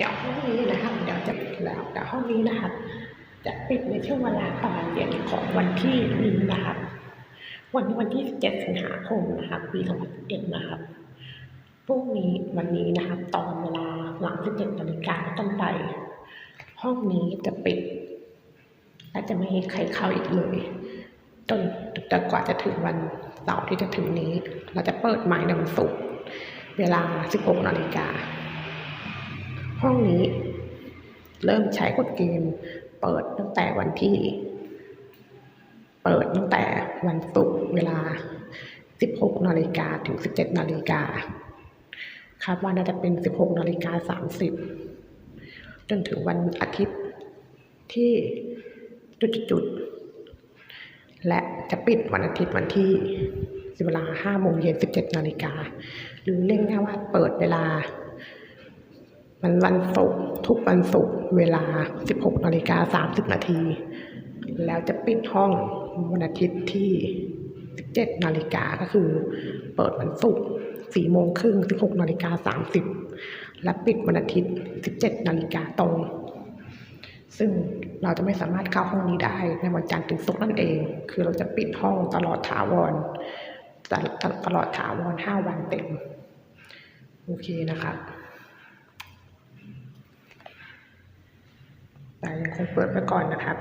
เดี๋ยวห้องนี้นะครับเดี๋ยวจะปิดแล้วแต่ห้องนี้นะครับจะปิดในช่วงเวลาตอนเย็นของวันที่นี้นะครับวันวันที่ 17 สิงหาคมนะครับปี2011นะครับพรุ่งนี้วันนี้นะครับตอนเวลาหลัง 17นาฬิกาต้นไป ห้องนี้จะปิดและจะไม่ให้ใครเข้าอีกเลยจนจนกว่าจะถึงวันเสาร์ที่จะถึงนี้ เราจะเปิดใหม่ในวันศุกร์เวลา 16นาฬิกา ห้องนี้ เริ่มใช้กฎเกณฑ์เปิดตั้งแต่วันที่ เปิดตั้งแต่วันศุกร์เวลา 16นาฬิกาถึง 17นาฬิกาคาดว่าน่าจะเป็น 16นาฬิกา30 จนถึงวันอาทิตย์ที่จุดๆๆและจะปิดวันอาทิตย์วันที่เวลา5โมงเย็น17นาฬิกา หรือเรียกง่ายว่าเปิดเวลา มันวันศุกร์ทุกวันศุกร์เวลา 16นาฬิกา30นาที แล้วจะปิดห้องวันอาทิตย์ที่ 17นาฬิกาก็คือ เปิดวันศุกร์4โมงครึ่ง16นาฬิกา30 และปิดวันอาทิตย์ 17นาฬิกาตรง ซึ่งเราจะไม่สามารถเข้าห้องนี้ได้ในวันจันทร์ถึงศุกร์นั่นเอง คือเราจะปิดห้องตลอดถาวรตลตตลอดถาวร5วันเต็ม โอเคนะครับ แต่ยังคงเปิดไว้ก่อนนะครับ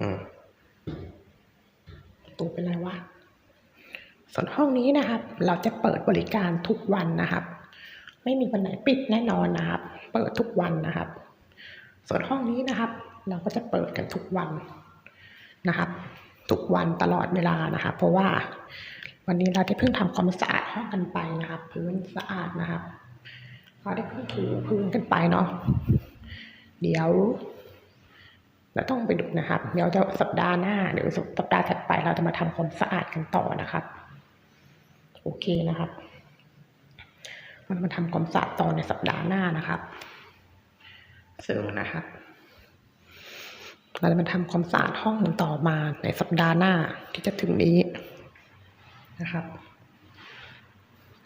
อืมประตูเป็นไรวะ ส่วนห้องนี้นะครับเราจะเปิดบริการทุกวันนะครับ ไม่มีวันไหนปิดแน่นอนนะครับ เปิดทุกวันนะครับ ส่วนห้องนี้นะครับ เราก็จะเปิดกันทุกวันนะครับ ทุกวันตลอดเวลานะครับ เพราะว่าวันนี้เราได้เพิ่งทำความสะอาดห้องกันไปนะครับ พื้นสะอาดนะครับเราได้เพิ่งถูพื้นกันไปเนาะเดี๋ยวเราต้องไปดูนะครับ เดี๋ยวจะสัปดาห์หน้าหรือสัปดาห์ถัดไปเราจะมาทำความสะอาดกันต่อนะครับ โอเคนะครับเรามาทำความสะอาดต่อในสัปดาห์หน้านะครับซึ่งนะครับเราจะมาทำความสะอาดห้องต่อมาในสัปดาห์หน้าที่จะถึงนี้นะครับ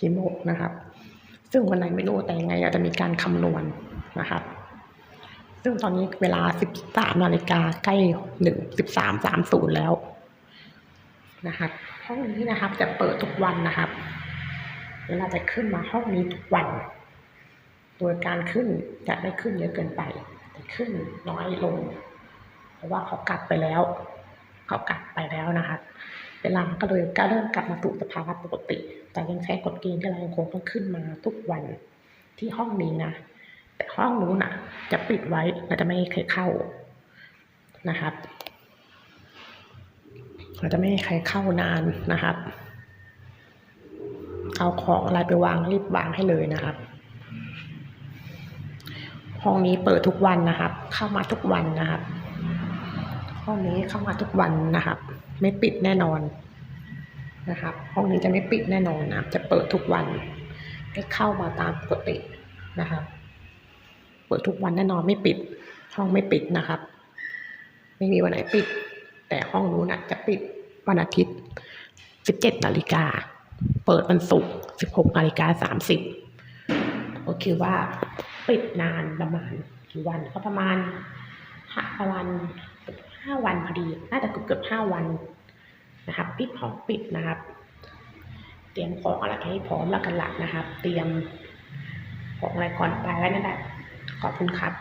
กี่โมงนะครับ ซึ่งวันไหนไม่รู้แต่ยังไงเราจะมีการคำนวณนะครับ ซึ่งตอนนี้เวลา 13นาฬิกาใกล้หนึ่ง13 30 แล้วนะครับ ห้องนี้นะครับ จะเปิดทุกวันนะครับเวลาจะขึ้นมาห้องนี้ทุกวันโดยการขึ้นจะไม่ขึ้นเยอะเกินไปจะขึ้นน้อยลง เพราะว่าเขากลับไปแล้ว เขากลับไปแล้วนะครับเวลาก็เลยก็เริ่มกลับมาสู่สภาวะปกติ แต่ยังใช้กฎเกณฑ์ที่เรายังคงต้องขึ้นมาทุกวันที่ห้องนี้นะแต่ห้องนู้นน่ะ จะปิดไว้เราจะไม่ให้ใครเข้านะครับ เราจะไม่ให้ใครเข้านานนะครับ เอาของอะไรไปวางรีบวางให้เลยนะครับ ห้องนี้เปิดทุกวันนะครับ เข้ามาทุกวันนะครับ ห้องนี้เข้ามาทุกวันนะครับ ไม่ปิดแน่นอนนะครับ ห้องนี้จะไม่ปิดแน่นอนนะจะเปิดทุกวัน ให้เข้ามาตามปกตินะครับ เปิดทุกวันแน่นอนไม่ปิด ห้องไม่ปิดนะครับ ไม่มีวันไหนปิด แต่ห้องนู้น่ะจะปิดวันอาทิตย์ 17 นาฬิกา เปิดวันศุกร์ 16 นาฬิกา 30 ก็คือว่าปิดนานประมาณกี่วันก็ประมาณห้าประมาณห้าวันพอดี น่าจะเกือบเกือบห้าวันนะครับปิดห้องปิดนะครับ เตรียมของอะไรให้พร้อมแล้วกันหลักนะครับ เตรียมของอะไรก่อนไปแล้วนั่นแหละขอบคุณครับ